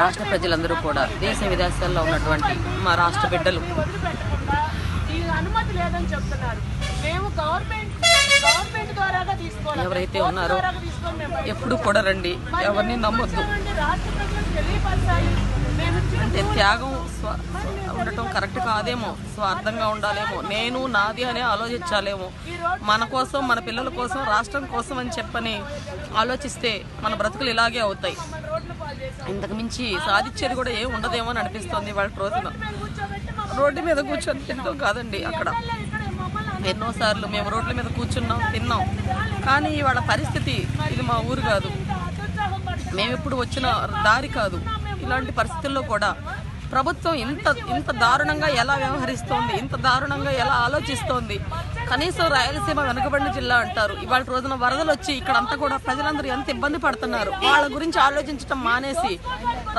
రాష్ట్ర ప్రజలందరూ కూడా దేశ విదేశాల్లో ఉన్నటువంటి మా రాష్ట్ర బిడ్డలు. అనుమతి లేదని చెప్తున్నారు మేము గవర్నమెంట్ గవర్నమెంట్ తీసుకోవాలి ఎవరైతే ఉన్నారో ఎప్పుడు కూడా రండి. ఎవరిని నమ్మొద్దు. అంటే త్యాగం స్వ ఉండటం కరెక్ట్ కాదేమో స్వార్థంగా ఉండాలేమో. నేను నాది అనే ఆలోచించాలేమో. మన కోసం మన పిల్లల కోసం రాష్ట్రం కోసం అని చెప్పని ఆలోచిస్తే మన బ్రతుకులు ఇలాగే అవుతాయి. ఇంతకు మించి సాధించేది కూడా ఏం ఉండదేమో అని అనిపిస్తుంది వాళ్ళ రోజున రోడ్డు మీద కూర్చొని తింటాం కాదండి అక్కడ. ఎన్నోసార్లు మేము రోడ్ల మీద కూర్చున్నాం తిన్నాం. కానీ వాళ్ళ పరిస్థితి ఇది మా ఊరు కాదు. మేము ఇప్పుడు వచ్చిన దారి కాదు. ఇలాంటి పరిస్థితుల్లో కూడా ప్రభుత్వం ఇంత ఇంత దారుణంగా ఎలా వ్యవహరిస్తోంది ఇంత దారుణంగా ఎలా ఆలోచిస్తోంది కనీసం రాయలసీమ వెనుకబడిన జిల్లా అంటారు. ఇవాళ రోజున వరదలు వచ్చి ఇక్కడంతా కూడా ప్రజలందరూ ఎంత ఇబ్బంది పడుతున్నారు? వాళ్ళ గురించి ఆలోచించడం మానేసి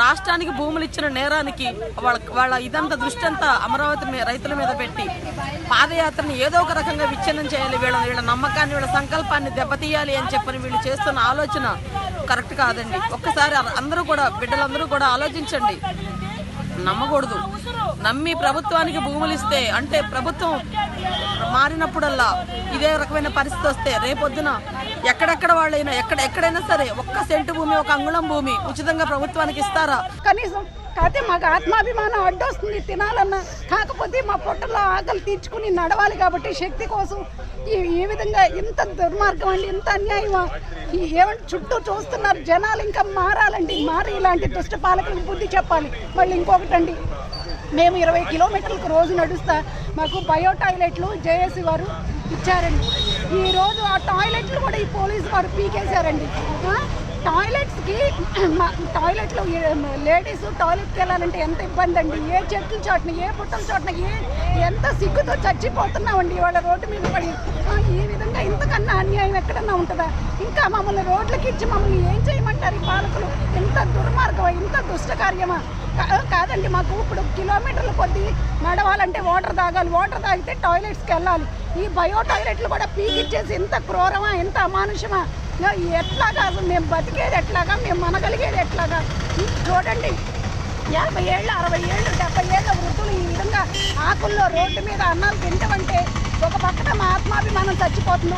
రాష్ట్రానికి భూములు ఇచ్చిన నేరానికి వాళ్ళ వాళ్ళ ఇదంతా దృష్టి అంతా అమరావతి రైతుల మీద పెట్టి పాదయాత్రని ఏదో ఒక రకంగా విచ్ఛిన్నం చేయాలి. వీళ్ళ వీళ్ళ నమ్మకాన్ని వీళ్ళ సంకల్పాన్ని దెబ్బతీయాలి అని చెప్పని వీళ్ళు చేస్తున్న ఆలోచన కరెక్ట్ కాదండి. ఒక్కసారి అందరూ కూడా బిడ్డలందరూ కూడా ఆలోచించండి. నమ్మకూడదు. నమ్మి ప్రభుత్వానికి భూములు ఇస్తే అంటే ప్రభుత్వం మారినప్పుడల్లా ఇదే రకమైన పరిస్థితి వస్తే రేపొద్దున ఎక్కడెక్కడ వాళ్ళైనా ఎక్కడ ఎక్కడైనా సరే ఒక్క సెంటు భూమి ఒక అంగుళం భూమి ఉచితంగా ప్రభుత్వానికి ఇస్తారా? కనీసం కాకపోతే మాకు ఆత్మాభిమానం అడ్డొస్తుంది తినాలన్నా. కాకపోతే మా పొట్టలో ఆకలి తీర్చుకుని నడవాలి కాబట్టి శక్తి కోసం ఈ ఈ విధంగా ఇంత దుర్మార్గం అండి ఇంత అన్యాయమా ఏమంటే చుట్టూ చూస్తున్నారు జనాలు ఇంకా మారాలండి మారి ఇలాంటి దుష్ట పాలకులకు బుద్ధి చెప్పాలి. మళ్ళీ ఇంకొకటండి మేము ఇరవై కిలోమీటర్లకు రోజు నడుస్తా మాకు బయో టాయిలెట్లు జేఏసీ వారు ఇచ్చారండి. ఈరోజు ఆ టాయిలెట్లు కూడా ఈ పోలీసు వారు పీకేశారండి. టాయిలెట్స్కి టాయిలెట్లు టాయిలెట్లో లేడీస్ టాయిలెట్కి వెళ్ళాలంటే ఎంత ఇబ్బంది అండి ఏ చెట్లు చోటన ఏ పుట్టల చోటన ఏ ఎంత సిగ్గుతో చచ్చిపోతున్నామండి ఇవాళ రోడ్డు మీద పడి. ఈ విధంగా ఇంతకన్నా అన్యాయం ఎక్కడన్నా ఉంటుందా? ఇంకా మమ్మల్ని రోడ్లకి ఇచ్చి మమ్మల్ని ఏం చేయమంటారు ఈ పాలకులు? ఇంత దుర్మార్గమా? ఇంత దుష్ట కార్యమా కాదండి మాకు ఇప్పుడు కిలోమీటర్లు కొద్ది నడవాలంటే వాటర్ తాగాలి. వాటర్ తాగితే టాయిలెట్స్కి వెళ్ళాలి. ఈ బయో టాయిలెట్లు కూడా పీకిచ్చేసి ఎంత క్రూరమా ఎంత అమానుషమా? ఎట్లాగా మేము బతికేది ఎట్లాగా మేము మనగలిగేది ఎట్లాగా? చూడండి యాభై ఏళ్ళు అరవై ఏళ్ళు డెబ్బై ఏళ్ళ వృద్ధులు ఈ విధంగా ఆకుల్లో రోడ్డు మీద అన్నాలు తింటామంటే ఒక పక్కన మా ఆత్మాభిమానం చచ్చిపోతుంది